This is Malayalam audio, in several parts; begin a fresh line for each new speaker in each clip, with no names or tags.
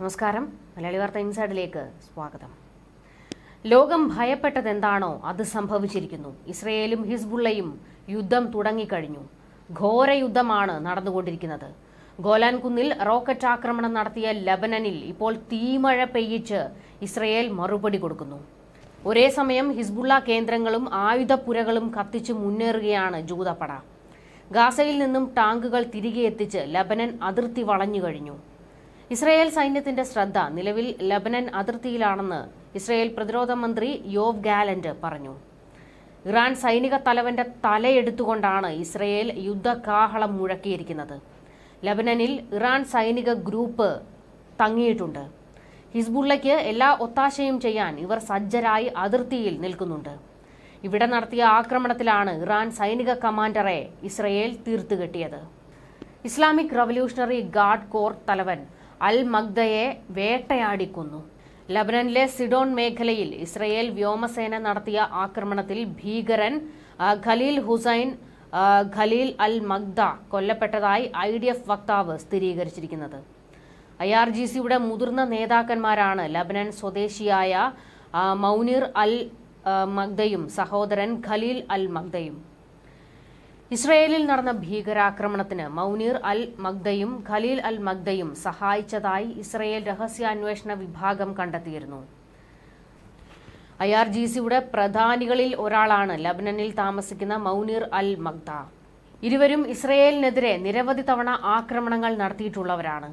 നമസ്കാരം. മലയാളി വാർത്ത ഇൻസൈഡിലേക്ക് സ്വാഗതം. ലോകം ഭയപ്പെട്ടതെന്താണോ അത് സംഭവിച്ചിരിക്കുന്നു. ഇസ്രയേലും ഹിസ്ബുള്ളയും യുദ്ധം തുടങ്ങിക്കഴിഞ്ഞു. ഘോര യുദ്ധമാണ് നടന്നുകൊണ്ടിരിക്കുന്നത്. ഗോലാൻ കുന്നിൽ റോക്കറ്റ് ആക്രമണം നടത്തിയ ലബനനിൽ ഇപ്പോൾ തീമഴ പെയ്യിച്ച് ഇസ്രയേൽ മറുപടി കൊടുക്കുന്നു. ഒരേ സമയം ഹിസ്ബുള്ള കേന്ദ്രങ്ങളും ആയുധപ്പുരകളും കത്തിച്ച് മുന്നേറുകയാണ് ജൂതപ്പട. ഗാസയിൽ നിന്നും ടാങ്കുകൾ തിരികെ എത്തിച്ച് ലബനൻ അതിർത്തി വളഞ്ഞു കഴിഞ്ഞു ഇസ്രായേൽ സൈന്യത്തിന്റെ ശ്രദ്ധ നിലവിൽ ലബനൻ അതിർത്തിയിലാണെന്ന് ഇസ്രയേൽ പ്രതിരോധ മന്ത്രി യോവ് ഗാലന്റ് പറഞ്ഞു. ഇറാൻ സൈനിക തലവന്റെ തലയെടുത്തുകൊണ്ടാണ് ഇസ്രയേൽ യുദ്ധകാഹളം മുഴക്കിയിരിക്കുന്നത്. ലബനനിൽ ഇറാൻ സൈനിക ഗ്രൂപ്പ് തങ്ങിയിട്ടുണ്ട്. ഹിസ്ബുള്ളയ്ക്ക് എല്ലാ ഒത്താശയും ചെയ്യാൻ ഇവർ സജ്ജരായി അതിർത്തിയിൽ നിൽക്കുന്നുണ്ട്. ഇവിടെ നടത്തിയ ആക്രമണത്തിലാണ് ഇറാൻ സൈനിക കമാൻഡറെ ഇസ്രയേൽ തീർത്തുകെട്ടിയത്. ഇസ്ലാമിക് റവല്യൂഷണറി ഗാർഡ് കോർ തലവൻ അൽ മഗ്ദയെ വേട്ടയാടിക്കുന്നു. ലബനനിലെ സിഡോൺ മേഖലയിൽ ഇസ്രയേൽ വ്യോമസേന നടത്തിയ ആക്രമണത്തിൽ ഭീകരൻ ഖലീൽ ഹുസൈൻ ഖലീൽ അൽ മഗ്ദ കൊല്ലപ്പെട്ടതായി ഐ ഡി എഫ് വക്താവ് സ്ഥിരീകരിച്ചിരിക്കുന്നത്. ഐ ആർ ജി സിയുടെ മുതിർന്ന നേതാക്കന്മാരാണ് ലബനൻ സ്വദേശിയായ മൗനിർ അൽ മഗ്ദയും സഹോദരൻ ഖലീൽ അൽ മഗ്ദയും ഇസ്രയേലിൽ നടന്ന ഭീകരാക്രമണത്തിന് മൌനീർ അൽ മഗ്ദയും ഖലീൽ അൽ മഗ്ദയും സഹായിച്ചതായി ഇസ്രയേൽ രഹസ്യാന്വേഷണ വിഭാഗം കണ്ടെത്തിയിരുന്നു. ഐ ആർ ജി സിയുടെ പ്രധാനികളിൽ ഒരാളാണ് ലബനനിൽ താമസിക്കുന്ന മൌനീർ അൽ മഗ്ദ. ഇരുവരും ഇസ്രയേലിനെതിരെ നിരവധി തവണ ആക്രമണങ്ങൾ നടത്തിയിട്ടുള്ളവരാണ്.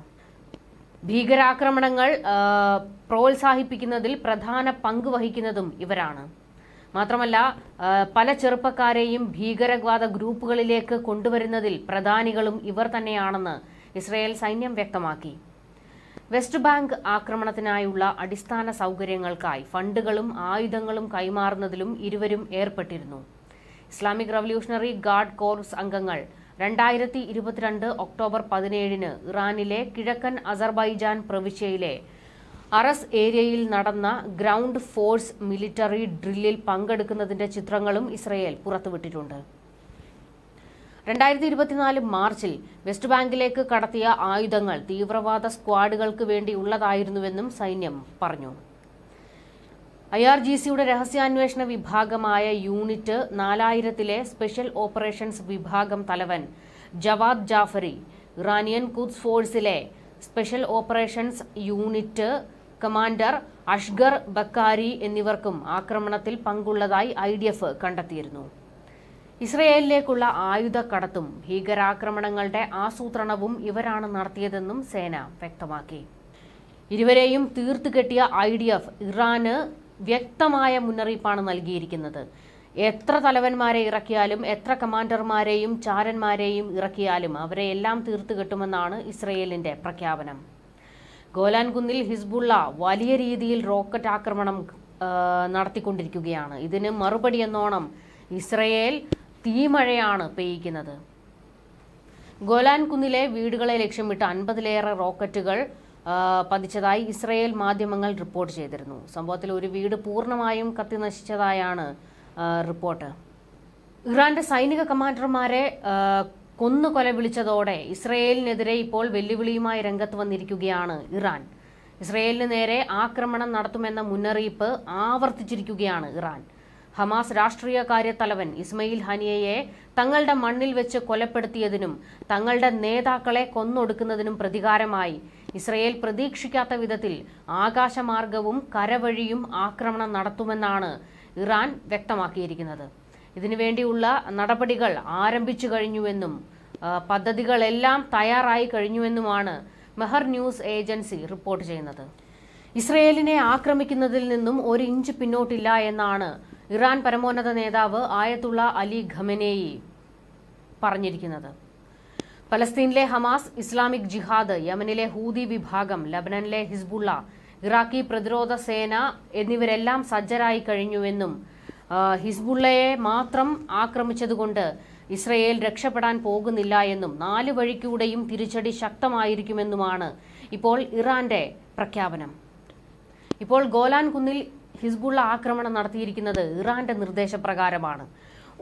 ഭീകരാക്രമണങ്ങൾ പ്രോത്സാഹിപ്പിക്കുന്നതിൽ പ്രധാന പങ്ക് വഹിക്കുന്നതും ഇവരാണ്. മാത്രമല്ല പല ചെറുപ്പക്കാരെയും ഭീകരവാദ ഗ്രൂപ്പുകളിലേക്ക് കൊണ്ടുവരുന്നതിൽ പ്രധാനികളും ഇവർ തന്നെയാണെന്ന് ഇസ്രയേൽ സൈന്യം വ്യക്തമാക്കി. വെസ്റ്റ് ബാങ്ക് ആക്രമണത്തിനായുള്ള അടിസ്ഥാന സൗകര്യങ്ങൾക്കായി ഫണ്ടുകളും ആയുധങ്ങളും കൈമാറുന്നതിലും ഇരുവരും ഏർപ്പെട്ടിരുന്നു. ഇസ്ലാമിക് റവല്യൂഷണറി ഗാർഡ് കോർപ്സ് അംഗങ്ങൾ രണ്ടായിരത്തി ഇരുപത്തിരണ്ട് ഒക്ടോബർ പതിനേഴിന് ഇറാനിലെ കിഴക്കൻ അസർബൈജാൻ പ്രവിശ്യയിലെ അറസ് ഏരിയയിൽ നടന്ന ഗ്രൗണ്ട് ഫോഴ്സ് മിലിറ്ററി ഡ്രില്ലിൽ പങ്കെടുക്കുന്നതിന്റെ ചിത്രങ്ങളും ഇസ്രയേൽ പുറത്തുവിട്ടിട്ടുണ്ട്. രണ്ടായിരത്തി ഇരുപത്തിനാല് മാർച്ചിൽ വെസ്റ്റ് ബാങ്കിലേക്ക് കടത്തിയ ആയുധങ്ങൾ തീവ്രവാദ സ്ക്വാഡുകൾക്ക് വേണ്ടിയുള്ളതായിരുന്നുവെന്നും സൈന്യം പറഞ്ഞു. ഐ ആർ ജി സിയുടെ രഹസ്യാന്വേഷണ വിഭാഗമായ യൂണിറ്റ് നാലായിരത്തിലെ സ്പെഷ്യൽ ഓപ്പറേഷൻസ് വിഭാഗം തലവൻ Javad Jafari Iranian Quds ഫോഴ്സിലെ special operations unit commander Asghar Bakari എന്നിവർക്കും ആക്രമണത്തിൽ പങ്കുള്ളതായി ഐ ഡി എഫ് കണ്ടെത്തിയിരുന്നു. ഇസ്രയേലിലേക്കുള്ള ആയുധ കടത്തും ഭീകരാക്രമണങ്ങളുടെ ആസൂത്രണവും ഇവരാണ് നടത്തിയതെന്നും സേന വ്യക്തമാക്കി. ഇരുവരെയും തീർത്തുകെട്ടിയ ഐ ഡി എഫ് ഇറാന് വ്യക്തമായ മുന്നറിയിപ്പാണ് നൽകിയിരിക്കുന്നത്. എത്ര തലവന്മാരെ ഇറക്കിയാലും എത്ര കമാൻഡർമാരെയും ചാരന്മാരെയും ഇറക്കിയാലും അവരെ എല്ലാം തീർത്തുകെട്ടുമെന്നാണ് ഇസ്രയേലിന്റെ പ്രഖ്യാപനം. ഗോലാൻ കുന്നിൽ ഹിസ്ബുള്ള വലിയ രീതിയിൽ റോക്കറ്റ് ആക്രമണം നടത്തിക്കൊണ്ടിരിക്കുകയാണ്. ഇതിന് മറുപടി എന്നോണം ഇസ്രയേൽ തീമഴയാണ് പെയ്യിക്കുന്നത്. ഗോലാൻകുന്നിലെ വീടുകളെ ലക്ഷ്യമിട്ട് അൻപതിലേറെ റോക്കറ്റുകൾ പതിച്ചതായി ഇസ്രയേൽ മാധ്യമങ്ങൾ റിപ്പോർട്ട് ചെയ്തിരുന്നു. സംഭവത്തിൽ ഒരു വീട് പൂർണമായും കത്തിനശിച്ചതായാണ് നശിച്ചതായാണ് റിപ്പോർട്ട്. ഇറാന്റെ സൈനിക കമാൻഡർമാരെ ആ, കൊന്നു കൊല വിളിച്ചതോടെ ഇസ്രയേലിനെതിരെ ഇപ്പോൾ വെല്ലുവിളിയുമായി രംഗത്ത് വന്നിരിക്കുകയാണ് ഇറാൻ. ഇസ്രയേലിന് നേരെ ആക്രമണം നടത്തുമെന്ന മുന്നറിയിപ്പ് ആവർത്തിച്ചിരിക്കുകയാണ് ഇറാൻ. ഹമാസ് രാഷ്ട്രീയ കാര്യത്തലവൻ ഇസ്മയിൽ ഹനിയയെ തങ്ങളുടെ മണ്ണിൽ വെച്ച് കൊലപ്പെടുത്തിയതിനും തങ്ങളുടെ നേതാക്കളെ കൊന്നൊടുക്കുന്നതിനും പ്രതികാരമായി ഇസ്രയേൽ പ്രതീക്ഷിക്കാത്ത വിധത്തിൽ ആകാശമാർഗവും കരവഴിയും ആക്രമണം നടത്തുമെന്നാണ് ഇറാൻ വ്യക്തമാക്കിയിരിക്കുന്നത്. ഇതിനുവേണ്ടിയുള്ള നടപടികൾ ആരംഭിച്ചു കഴിഞ്ഞുവെന്നും പദ്ധതികളെല്ലാം തയ്യാറായി കഴിഞ്ഞുവെന്നുമാണ് മെഹർ ന്യൂസ് ഏജൻസി റിപ്പോർട്ട് ചെയ്യുന്നത്. ഇസ്രയേലിനെ ആക്രമിക്കുന്നതിൽ നിന്നും ഒരു ഇഞ്ച് പിന്നോട്ടില്ല എന്നാണ് ഇറാൻ പരമോന്നത നേതാവ് ആയത്തുള്ള അലി ഖമനേയി പറഞ്ഞിരിക്കുന്നത്. പലസ്തീനിലെ ഹമാസ് ഇസ്ലാമിക് ജിഹാദ് യമനിലെ ഹൂദി വിഭാഗം ലബനനിലെ ഹിസ്ബുള്ള ഇറാഖി പ്രതിരോധ സേന എന്നിവരെല്ലാം സജ്ജരായി കഴിഞ്ഞുവെന്നും ഹിസ്ബുള്ളയെ മാത്രം ആക്രമിച്ചതുകൊണ്ട് ഇസ്രയേൽ രക്ഷപ്പെടാൻ പോകുന്നില്ല എന്നും നാല് വഴിക്കൂടെയും തിരിച്ചടി ശക്തമായിരിക്കുമെന്നുമാണ് ഇപ്പോൾ ഇറാന്റെ പ്രഖ്യാപനം. ഇപ്പോൾ ഗോലാൻ കുന്നിൽ ഹിസ്ബുള്ള ആക്രമണം നടത്തിയിരിക്കുന്നത് ഇറാന്റെ നിർദ്ദേശപ്രകാരമാണ്.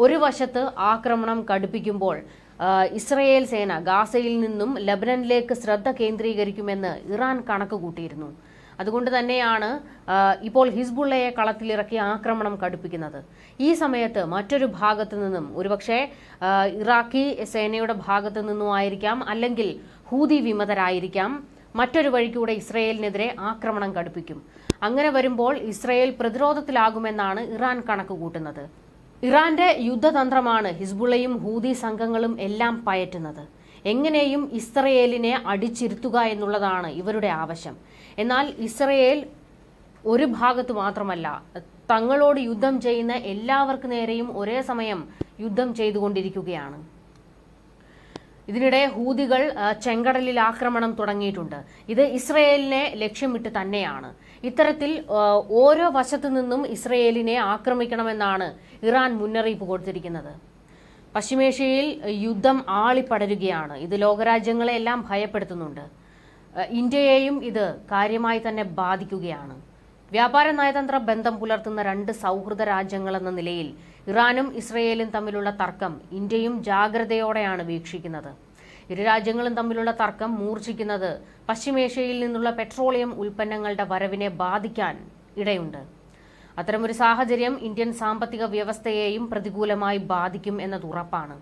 ഒരു വശത്ത് ആക്രമണം കടുപ്പിക്കുമ്പോൾ ഇസ്രയേൽ സേന ഗാസയിൽ നിന്നും ലബനനിലേക്ക് ശ്രദ്ധ കേന്ദ്രീകരിക്കുമെന്ന് ഇറാൻ കണക്ക് കൂട്ടിയിരുന്നു അതുകൊണ്ട് തന്നെയാണ് ഇപ്പോൾ ഹിസ്ബുള്ളയെ കളത്തിലിറക്കി ആക്രമണം കടുപ്പിക്കുന്നത്. ഈ സമയത്ത് മറ്റൊരു ഭാഗത്തു നിന്നും ഒരുപക്ഷെ ഇറാഖി സേനയുടെ ഭാഗത്തു നിന്നും ആയിരിക്കാം അല്ലെങ്കിൽ ഹൂതി വിമതരായിരിക്കാം മറ്റൊരു വഴിക്കൂടെ ഇസ്രയേലിനെതിരെ ആക്രമണം കടുപ്പിക്കും. അങ്ങനെ വരുമ്പോൾ ഇസ്രയേൽ പ്രതിരോധത്തിലാകുമെന്നാണ് ഇറാൻ കണക്ക് കൂട്ടുന്നത്. ഇറാന്റെ യുദ്ധതന്ത്രമാണ് ഹിസ്ബുള്ളയും ഹൂതി സംഘങ്ങളും എല്ലാം പയറ്റുന്നത്. എങ്ങനെയും ഇസ്രയേലിനെ അടിച്ചിരുത്തുക എന്നുള്ളതാണ് ഇവരുടെ ആവശ്യം. എന്നാൽ ഇസ്രയേൽ ഒരു ഭാഗത്ത് മാത്രമല്ല തങ്ങളോട് യുദ്ധം ചെയ്യുന്ന എല്ലാവർക്കും നേരെയും ഒരേ സമയം യുദ്ധം ചെയ്തുകൊണ്ടിരിക്കുകയാണ്. ഇതിനിടെ ഹൂതികൾ ചെങ്കടലിൽ ആക്രമണം തുടങ്ങിയിട്ടുണ്ട്. ഇത് ഇസ്രയേലിനെ ലക്ഷ്യമിട്ട് തന്നെയാണ്. ഇത്തരത്തിൽ ഓരോ വശത്തു നിന്നും ഇസ്രയേലിനെ ആക്രമിക്കണമെന്നാണ് ഇറാൻ മുന്നറിയിപ്പ് കൊടുത്തിരിക്കുന്നത്. പശ്ചിമേഷ്യയിൽ യുദ്ധം ആളിപ്പടരുകയാണ്. ഇത് ലോകരാജ്യങ്ങളെല്ലാം ഭയപ്പെടുത്തുന്നുണ്ട്. ഇന്ത്യയെയും ഇത് കാര്യമായി തന്നെ ബാധിക്കുകയാണ്. വ്യാപാര നയതന്ത്ര ബന്ധം പുലർത്തുന്ന രണ്ട് സൗഹൃദ രാജ്യങ്ങളെന്ന നിലയിൽ ഇറാനും ഇസ്രയേലും തമ്മിലുള്ള തർക്കം ഇന്ത്യയും ജാഗ്രതയോടെയാണ് വീക്ഷിക്കുന്നത്. ഇരു രാജ്യങ്ങളും തമ്മിലുള്ള തർക്കം മൂർച്ഛിക്കുന്നത് പശ്ചിമേഷ്യയിൽ നിന്നുള്ള പെട്രോളിയം ഉൽപ്പന്നങ്ങളുടെ വരവിനെ ബാധിക്കാൻ ഇടയുണ്ട്. അത്തരമൊരു സാഹചര്യം ഇന്ത്യൻ സാമ്പത്തിക വ്യവസ്ഥയെയും പ്രതികൂലമായി ബാധിക്കും എന്നത് ഉറപ്പാണ്.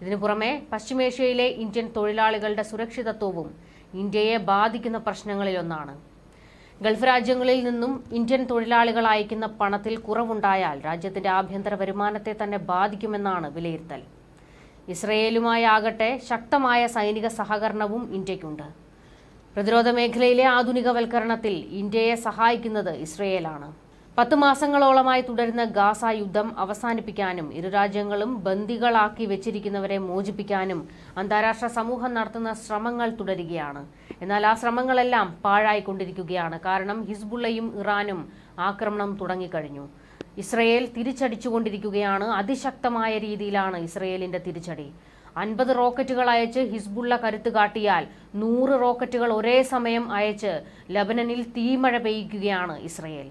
ഇതിനു പുറമെ പശ്ചിമേഷ്യയിലെ ഇന്ത്യൻ തൊഴിലാളികളുടെ സുരക്ഷിതത്വവും ഇന്ത്യയെ ബാധിക്കുന്ന പ്രശ്നങ്ങളിലൊന്നാണ്. ഗൾഫ് രാജ്യങ്ങളിൽ നിന്നും ഇന്ത്യൻ തൊഴിലാളികൾ അയക്കുന്ന പണത്തിൽ കുറവുണ്ടായാൽ രാജ്യത്തിന്റെ ആഭ്യന്തര വരുമാനത്തെ തന്നെ ബാധിക്കുമെന്നാണ് വിലയിരുത്തൽ. ഇസ്രയേലുമായി ആകട്ടെ ശക്തമായ സൈനിക സഹകരണവും ഇന്ത്യക്കുണ്ട്. പ്രതിരോധ മേഖലയിലെ ആധുനികവൽക്കരണത്തിൽ ഇന്ത്യയെ സഹായിക്കുന്നത് ഇസ്രയേലാണ്. പത്ത് മാസങ്ങളോളമായി തുടരുന്ന ഗാസ യുദ്ധം അവസാനിപ്പിക്കാനും ഇരു രാജ്യങ്ങളും ബന്ദികളാക്കി വെച്ചിരിക്കുന്നവരെ മോചിപ്പിക്കാനും അന്താരാഷ്ട്ര സമൂഹം നടത്തുന്ന ശ്രമങ്ങൾ തുടരുകയാണ്. എന്നാൽ ആ ശ്രമങ്ങളെല്ലാം പാഴായിക്കൊണ്ടിരിക്കുകയാണ്. കാരണം ഹിസ്ബുള്ളയും ഇറാനും ആക്രമണം തുടങ്ങിക്കഴിഞ്ഞു. ഇസ്രയേൽ തിരിച്ചടിച്ചുകൊണ്ടിരിക്കുകയാണ്. അതിശക്തമായ രീതിയിലാണ് ഇസ്രയേലിന്റെ തിരിച്ചടി. അൻപത് റോക്കറ്റുകൾ അയച്ച് ഹിസ്ബുള്ള കരുത്ത് കാട്ടിയാൽ നൂറ് റോക്കറ്റുകൾ ഒരേ സമയം അയച്ച് ലബനനിൽ തീമഴ പെയ്യിക്കുകയാണ് Israel.